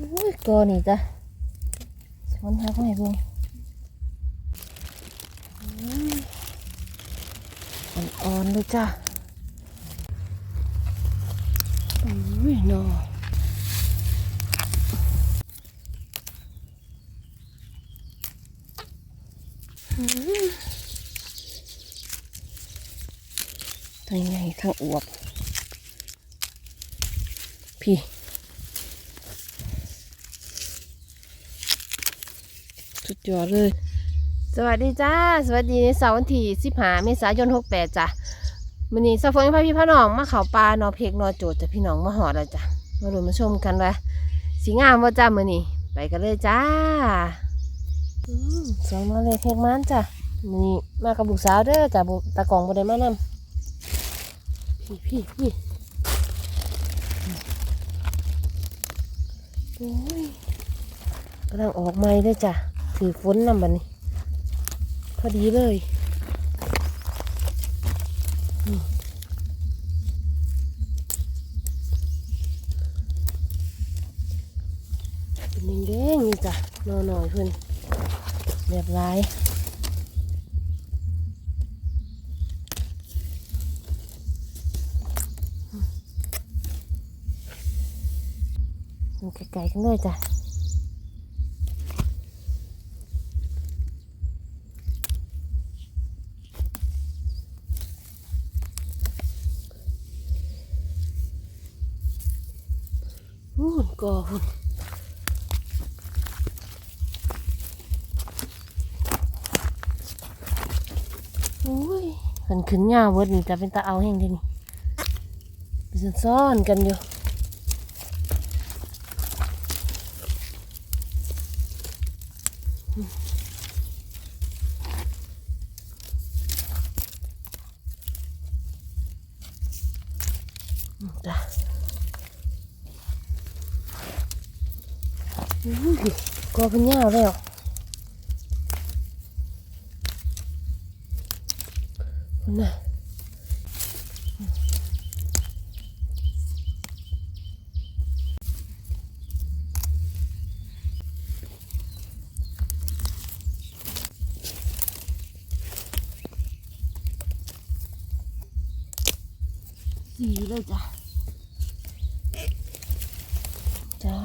อุ้ยกอนี่จ้ะสอนหักไม่เบิ่งอุ้ยอ่อนๆเลยจ้ะอุ้ยนออืมทั้งไงทั้งอวบพี่ สุดยอดเลย สวัสดีจ้า สวัสดีในเสาร์วันที่15เมษายน68จ้ะมื้อนี้สาวฝนกับพี่พี่น้องมาเขาปลานอเพกนอโจดจ้ะพี่น้องมาหอดแล้วจ้ะมาดูมาชมกันว่าสีงามว่าจ้ามื้อนี้ไปกันเลยจ้าสองมาเลยเพกมันจ้ะมื้อนี้มากับลูกสาวเด้อจ้ะบ่ตากองบ่ได้มานำพี่พี่พี่โอ้ยกำลังออกใหม่เลยจ้ะ ถือฝนนำบัดนี้ พอดีเลยเป็นแดงๆนี่จ้ะนอหน่อยเพิ่อนเรียบร้ายไกลๆกันเลยจ้ะ นู่นก่อพุ่นโอ้ยขันขึ้นยาวเวิร์ดนี่จะเป็นตาเอาแห้งเดียวนี่เป็นซ่อนๆกันอยู่อืมจ้ะ อุ้ย กอเป็นยาวแล้วคุณน่ะสีเลยจ้ะ จ้า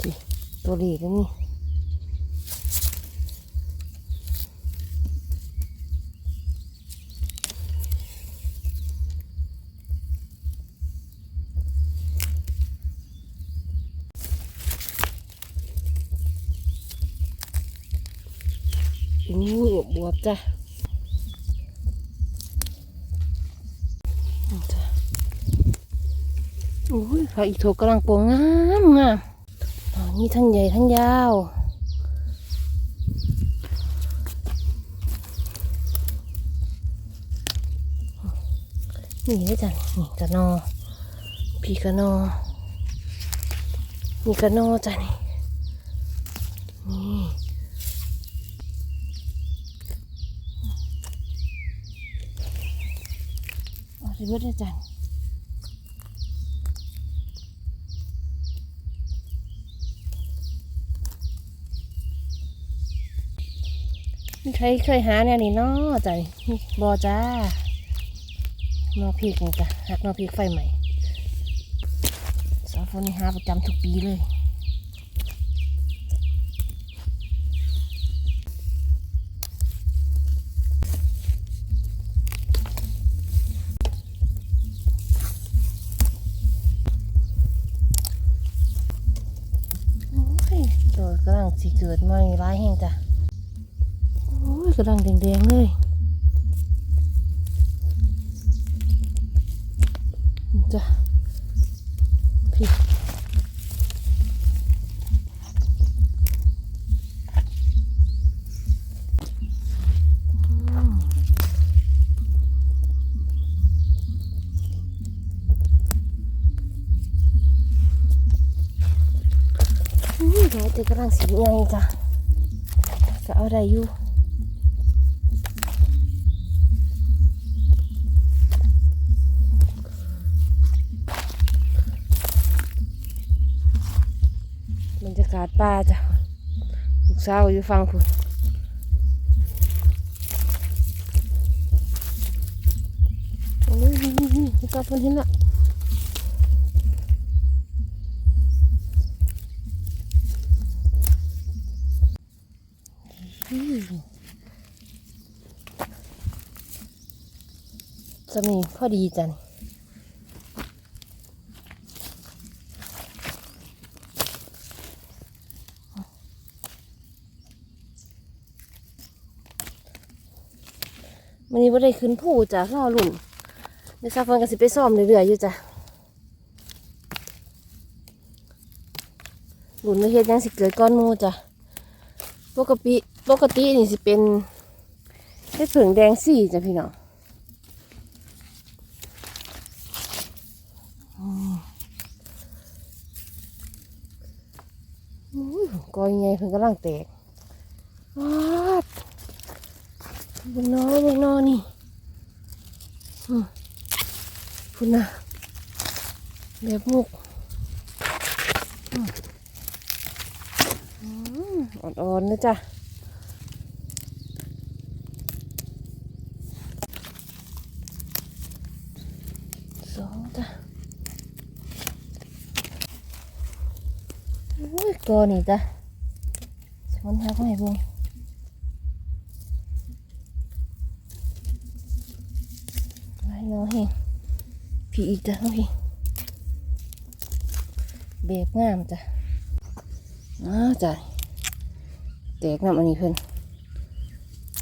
สิ ตัวดีก็นี่อู้บวบจ้ะนี่จ้ะอุ้ยพระอีกโถกำลังโปวงงามงาม นี่ทั้งใหญ่ทั้งยาว นี่เลยจ้ะนี่กระนอ พี่กระนอ นี่กระนอจ้ะนี่ นี่เอาสิเบิดเลยจ้ะ ใครเคยหาแนวนี้เนาะจ้ะบอจ้านอพริกนี่จ้ะหักนอพริกไฟใหม่สาวฝนนี่หาประจำทุกปีเลยโอ้ยตัวกำลังสิเกิดใหม่ร้ายแห้งจ้ะ กำลังแดงๆเลยจ้ะพี่อืมอุ้ยดอกแต่กำลังสีใหญ่จ้ะก็เอาได้อยู่ กาศป่าจ้ะลูกสาวอยู่ฟังคุณโอ้ยนี่นี่นี่ลูกกาเพิ่นเห็นละจะมีพอดีจัน มันนี้บ่ ได้ขึ้นผู้จ้ะรอลุ่นเดี๋ยวซาฟันก็สิไปซ่อมเรื่อยๆอยู่จ้ะหลุนมาเฮ็ดยังสิเกิดก้อนมูจ้ะปกติปกตินี่สิเป็นเฮ็ดผึ่งแดงสี่จ้ะพี่น้องอืมอุ้ยกอยไงเพิ่นกำลังแตกว้าดเบงนอเบงนอนี่ อืมคุณนนะแบบมุกอ่อนๆนะจ๊ะสองจ้ะโอ้ยกอนี่จ้ะสวนหาข้าวให้เบิ่ง ไว้ น้องเฮงผีอีกจ้ะน้องเฮงเบบงามจ้ะน้าจ้ะแตกน้ำอันนี้เพิ่น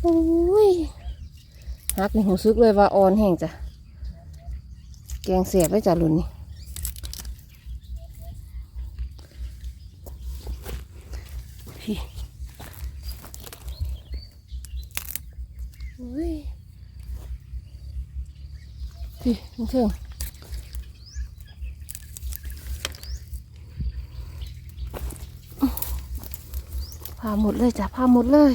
โอ้ยฮักนี่หูซึกเลยว่าอ่อนแห้งจ้ะ แกงเสียบไว้จ้ะรุ่นนี้พี่โอ้ย พี่น้องเทิงพาหมดเลยจ้ะพาหมดเลย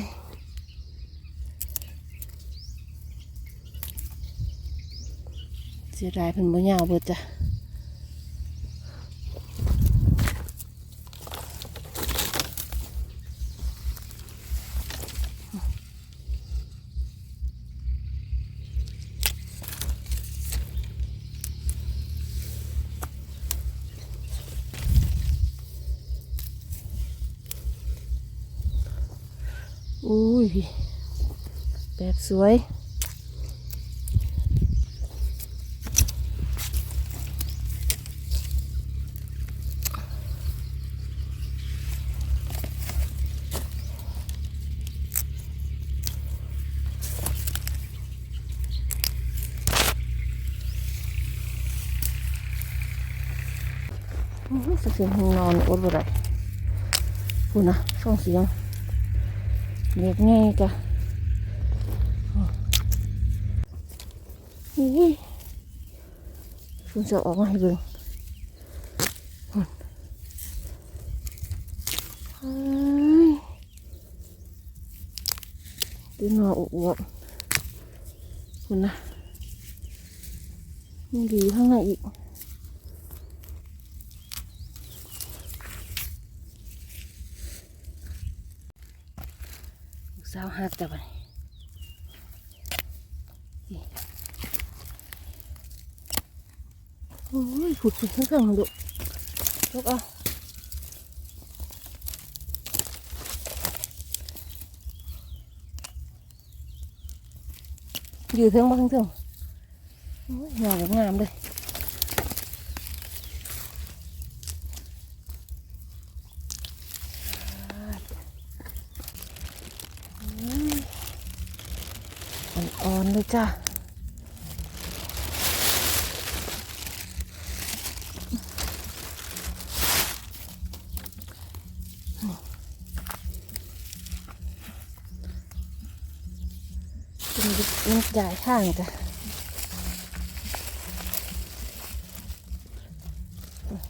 เสียดายเพิ่นบ่ยาวเบิดจ้ะอุ้ยแบบ สวยอื้อหือเสียงห้องนอนอดบ่ได้พูดนะฟังเสียงเล็กไงจ้ะนี่คุณจะออกมาให้เบิ่งพุ่นเฮ้ยตีนมาอวบๆคุณนะ มีดีข้างในอีกลูกสาวหักจ้ะบัดนี้นี่ โอ้ยขุดขุดเครื่องๆดูลูกเอาอยู่เทิงบ้างเทิงโอ้ยงามแบบงามเลยอ่อนๆเลยจ้ะเป็น มันใหญ่ข้างจ้ะ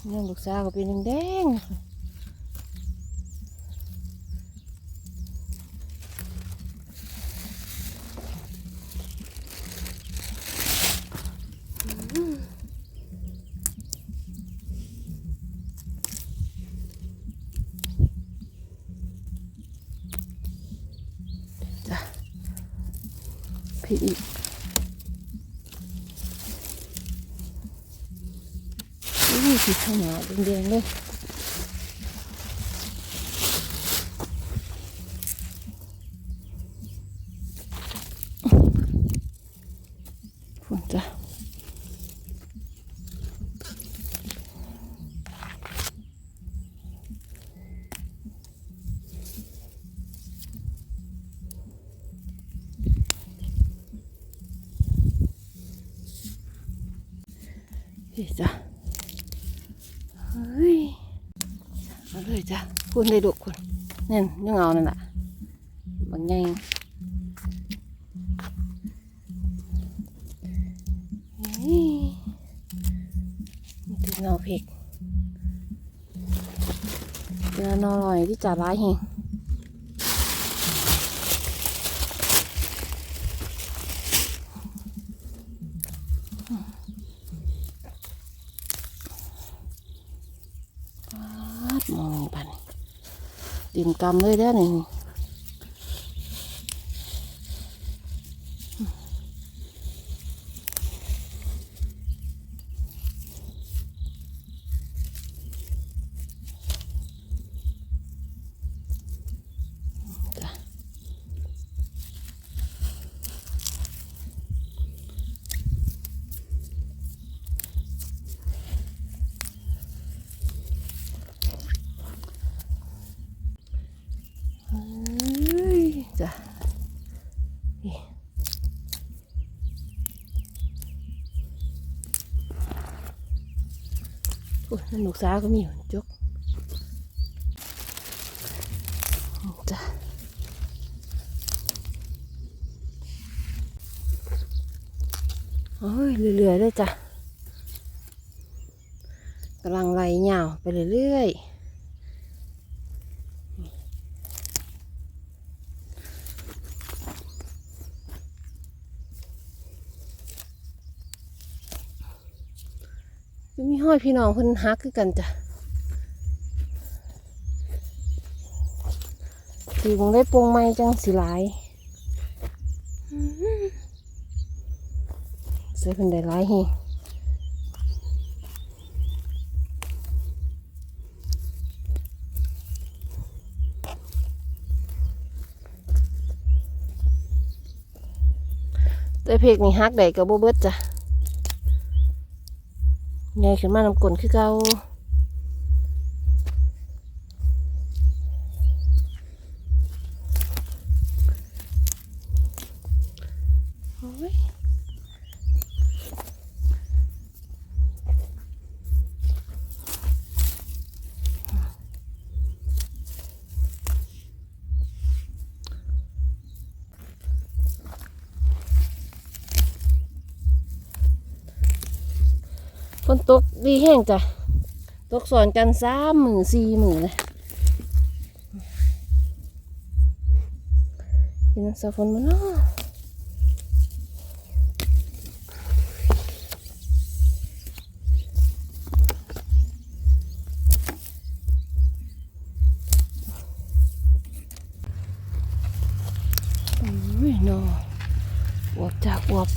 เนี่ยลูกสาวก็เป็นแดงๆ ผิดอีกนี่สีขาวแดงๆเลยฝุ่นจ้ะนี่จ้ะเฮ้ย เลยจ้ะคุณได้ดุคุณนั่นยังเอานั่นแหละบางไงเฮ้ยมันถึงเงาเพกเวลานอนลอยที่จ่าร้ายเฮง ปาดมองปัน ติ่มกำเลยเด้อนี่จ้ะเฮ้ยจ้ะนี่โอ้ยนั่น ลูกสาวก็มีอยู่จกจ้ะโอ้ยเรื่อยๆเลยจ้ะกำลังไหลเหยาวไปเรื่อยๆ มีห้อยพี่น้องเพิ่นฮักคือกันจ้ะสีมงได้ปรุงไม้จังสีหลายอื้อหือใส่เพิ่นได้หลายเฮงแต่เพกนี่ฮักได้กับโบเบิดจ้ะ ใหญ่ขึ้นมาน้ำกลนคือเก่า ฝนตกดีแห้งจ้ะ ตกสอนกันสามหมื่นสี่หมื่นเลยกินน้ำสาฝนมาเนาะโอ้ยเนาะอวบจากอวบ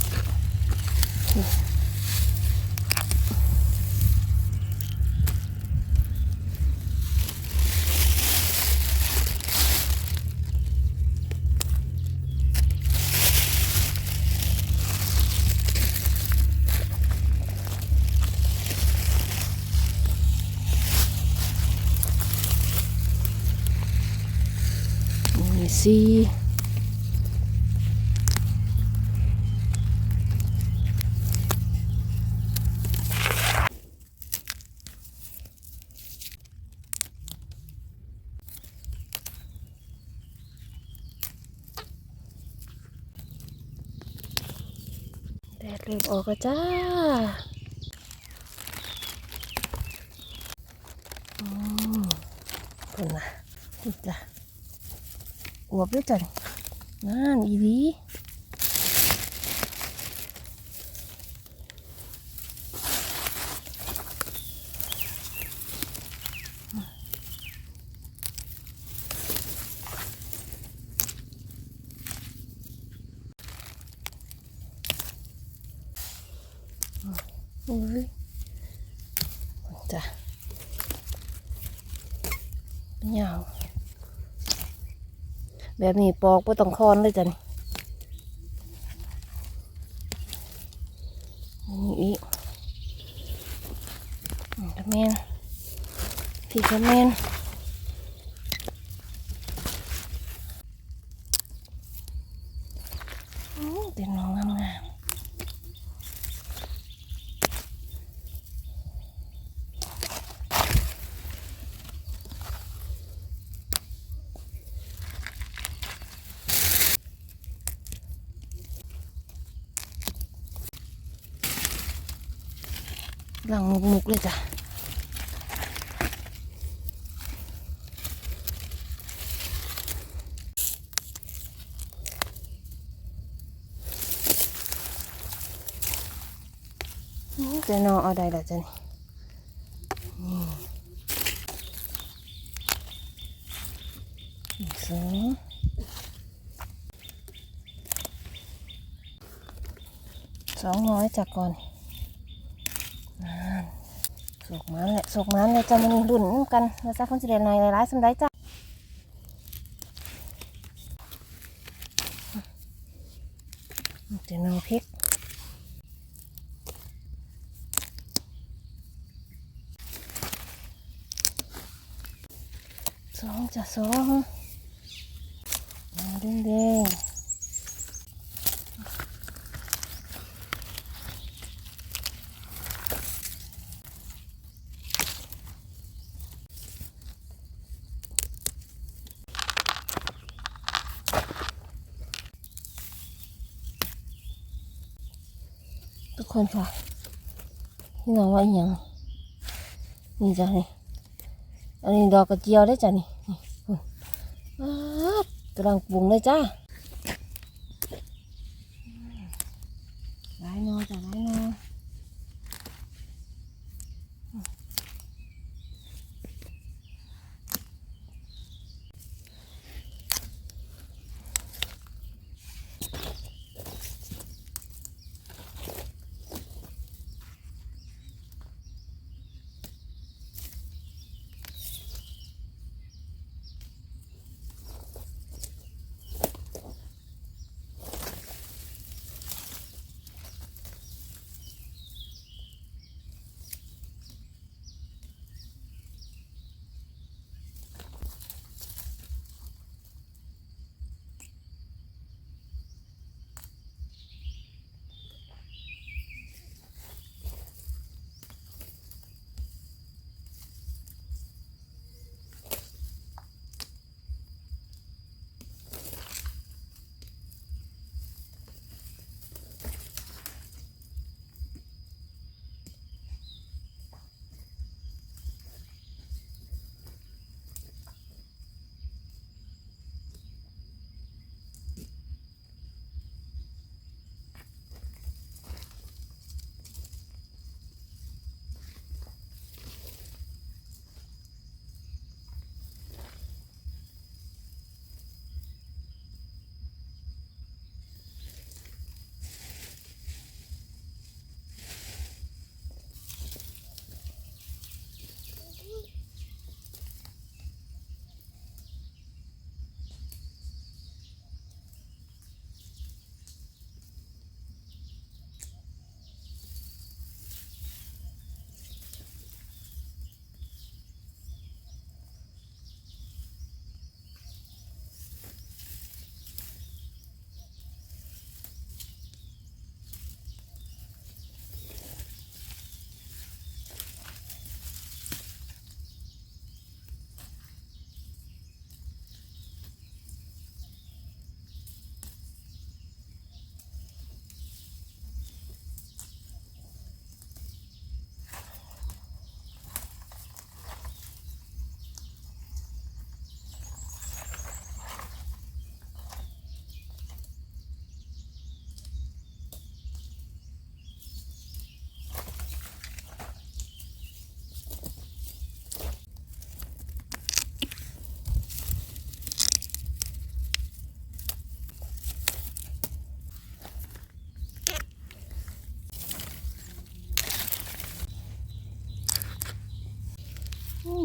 มีซีแดดเริ่มออกแล้วจ้าอืมคนนะจ้ะ อวบด้วยจ้ะนั่นอีดี อุ้ยจ้ะยาว แบบนี้ปอกไ่ต้องคอนเลยจ้ะนี่นี่อีกอืมกระเมนพี่ทำเมนอื้อเป็นน้องงามๆ หลังมุกๆเลยจ้ะอื้อจะนอเอาได้ละจ้ะนี่นี่สองสองร้อยจากก่อน สุกมันแหละ สกมันเลยจะมันรุ่นกันแล้วจ้าคนสิเดนในหลายๆสำได้จ้าเดี๋ยวนอพริกสองจะสองด้งเด้ง ๆทุกคนค่ะพี่น้องว่าอหยังนี่จ้ะนี่อันนี้ดอกกระเจียวได้จ้ะนี่นี่คุณอ้าวกำลังปรุงเลยจ้า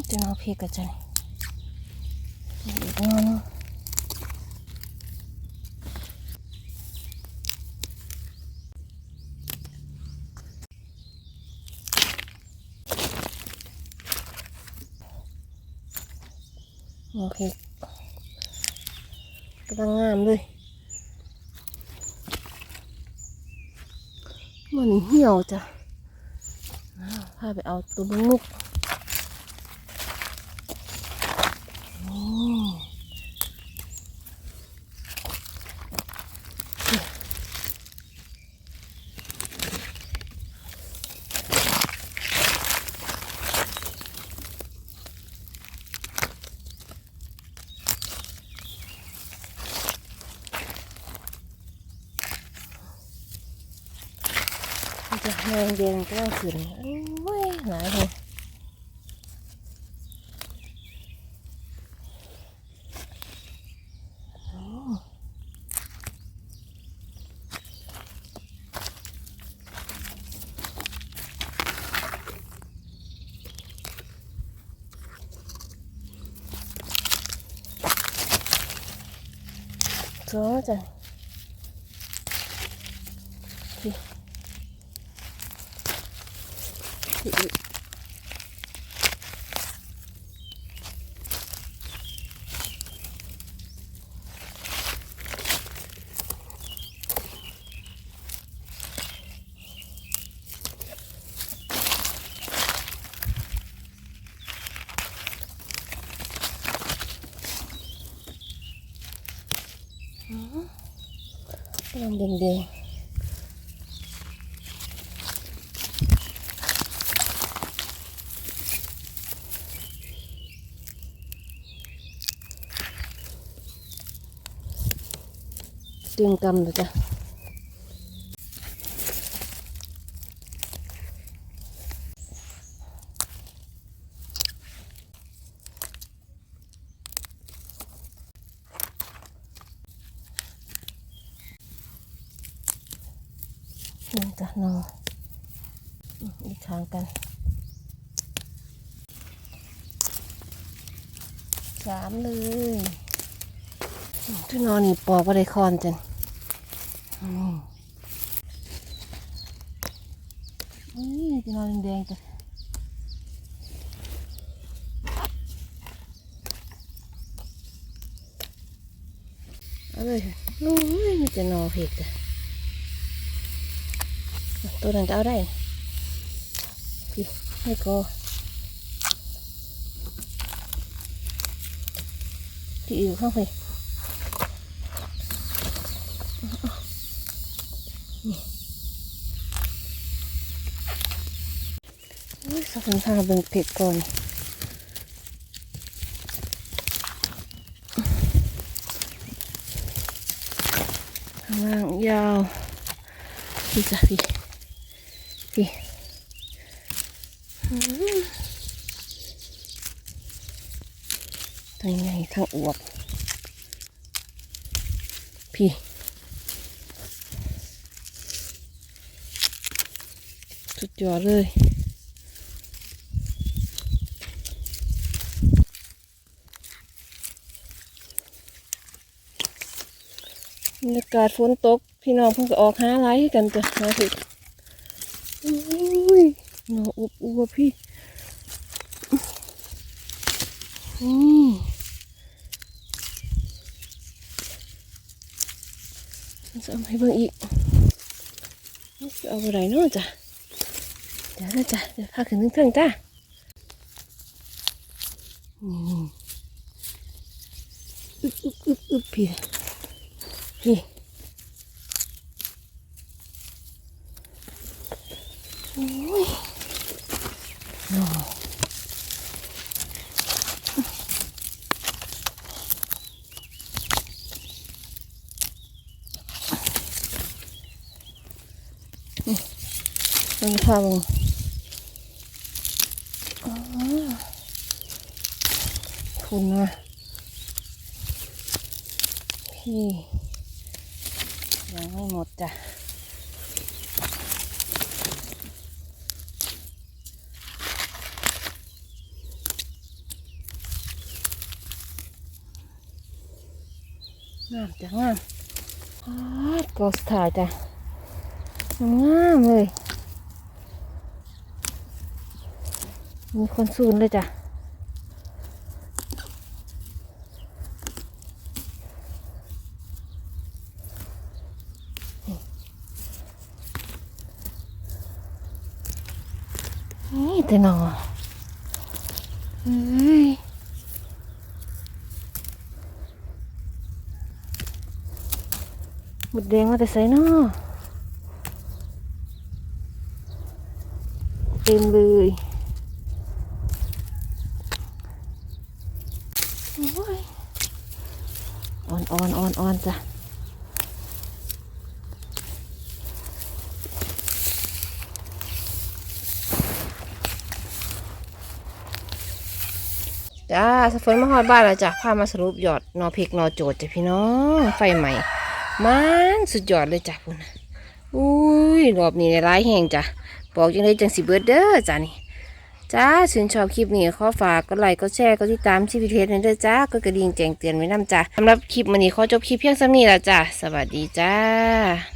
จะเอาเพกกันจังอีกงอนโอเคกำลังงามเลยมันเหี่ยวจ้ะพาไปเอาตัวบุ้งมุกโอ้มันจะ แห้งแดงก็ต้องขึ้นโอ้ยหลายเลยโอ้สวยจังพี่พี่ อีกลังแดงๆ ดึงกำเลยจ้ะนี่จ้ะนออืมอีกทางกันสามเลย ที่นอนนี่ปอกว่ได้คอนจังอืมนี่ที่นอนแดงจ้ะเอาเลยนู้นมีแต่นอเพกจ้ะตัวนั้นก็เอาได้พี่ให้ก็ที่อยู่ข้างไป นี่สักคนพาเบิ่งเผ็ดก่อนข้างล่างยาวพี่จ้ะพี่พี่ทั้งไงทั้งอวบพี่ สุด ยอดเลยบรรยากาศฝนตก พี่น้องเพิ่งก็ออกหาไลายกันจ้ะหาถึกอุ้ยหนออุบอุบพี่นี่จะเอาให้เบิ่งอีกจะเอาอะไรเนาะจ้ะ เดี๋ยวนะจ้ะเดี๋ยวพาขึ้นเครื่องจ้ะนี่อึ๊บอึ๊บอึ๊บอึ๊บพี่พี่โอ้ยหนอนี่มันพาลงอ๋อ ทุนนะพี่ ยังไม่หมดจ้ะงามจ้ะงามก็สุดายจ้ะงามเลย มีคนซูนเลยจ้ะนี่แต่หนอเฮ้ยหมดแดงมาแต่ใส่นอเต็มเลยโอ้ย อ่อนอ่อนอ่อนจ้ะจ้าสฝนมาฮอดบ้านแล้วจ้ะพามาสรุปยอดนอเพกนอโจดจ้ะพี่น้องไฟใหม่มันสุดยอดเลยจ้ะพุ่นะอุ้ยรอบนี้ได้ร้ายแห่งจ้ะบอกยังไงจังสิเบิดเด้อจ้ะนี่ จ้าชื่นชอบคลิปนี้ขอฝากกดไลค์กดแชร์กดติดตามชีวิตเพจนี้เด้อจ้ากดกระดิ่งแจ้งเตือนไว้นำจ้าสำหรับคลิปวันนี้ขอจบคลิปเพียงสำนี้ละจ้าสวัสดีจ้า